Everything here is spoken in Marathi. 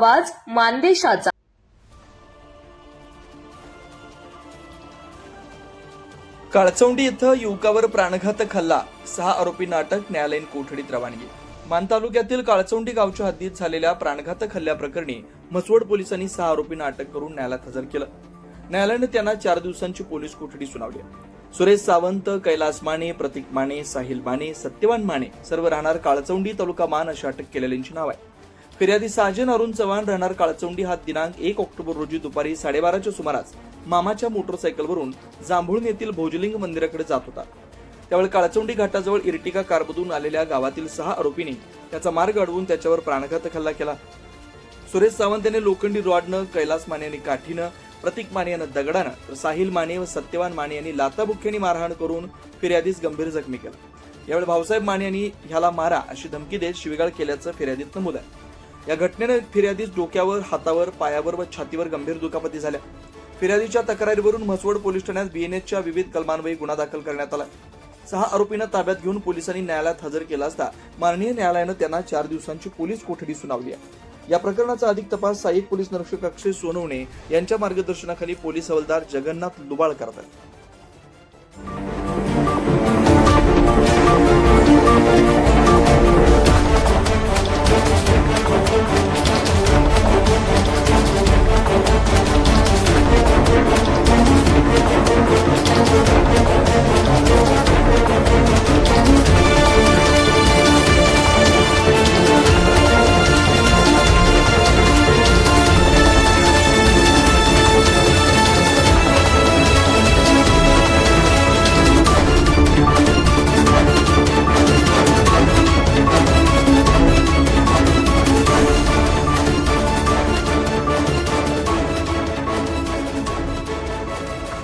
आवाज मानदेशाचा. काळचौंडी इथं युवकावर प्राणघातक हल्ला सहा आरोपींना अटक न्यायालयीन कोठडीत रवानगी. मान तालुक्यातील काळचौंडी गावच्या हद्दीत झालेल्या प्राणघातक हल्ल्याप्रकरणी मसवड पोलिसांनी सहा आरोपींना अटक करून न्यायालयात हजर केलं. न्यायालयानं त्यांना चार दिवसांची पोलीस कोठडी सुनावली. सुरेश सावंत कैलास माने प्रतीक माने साहिल माने सत्यवान माने सर्व राहणार काळचौंडी तालुका मान अशी अटक केलेल्यांची नाव आहे फिर्यादी साजन अरुण चव्हाण राहणार काळचोंडी. हा दिनांक एक ऑक्टोबर रोजी दुपारी साडेबाराच्या सुमारास मामाच्या मोटरसायकलवरून जांभूळ येथील भोजलिंग मंदिराकडे जात होता. त्यावेळी काळचोंडी घाटाजवळ इर्टिका कारमधून आलेल्या गावातील सहा आरोपींनी त्याचा मार्ग अडवून त्याच्यावर प्राणघातक हल्ला केला. सुरेश सावंत याने लोखंडी रॉडनं कैलास माने यांनी काठीनं प्रतीक माने यानं दगडानं तर साहिल माने व सत्यवान माने यांनी लाताबुक्क्यांनी मारहाण करून फिर्यादीस गंभीर जखमी केला. यावेळी भाऊसाहेब माने यांनी ह्याला मारा अशी धमकी देत शिवीगाळ केल्याचं फिर्यादीत नमूद आहे. या घटनेनं फिर्यादीस डोक्यावर हातावर पायावर व छातीवर गंभीर दुखापती झाल्या. फिर्यादीच्या तक्रारीवरून म्हसवड पोलीस ठाण्यात बीएनएसच्या विविध कलमान्वये गुन्हा दाखल करण्यात आला. सहा आरोपींना ताब्यात घेऊन पोलिसांनी न्यायालयात हजर केला असता माननीय न्यायालयानं त्यांना चार दिवसांची पोलीस कोठडी सुनावली आहे. या प्रकरणाचा अधिक तपास सहाय्यक पोलीस निरीक्षक अक्षय सोनवणे यांच्या मार्गदर्शनाखाली पोलीस हवालदार जगन्नाथ लुबाळ करत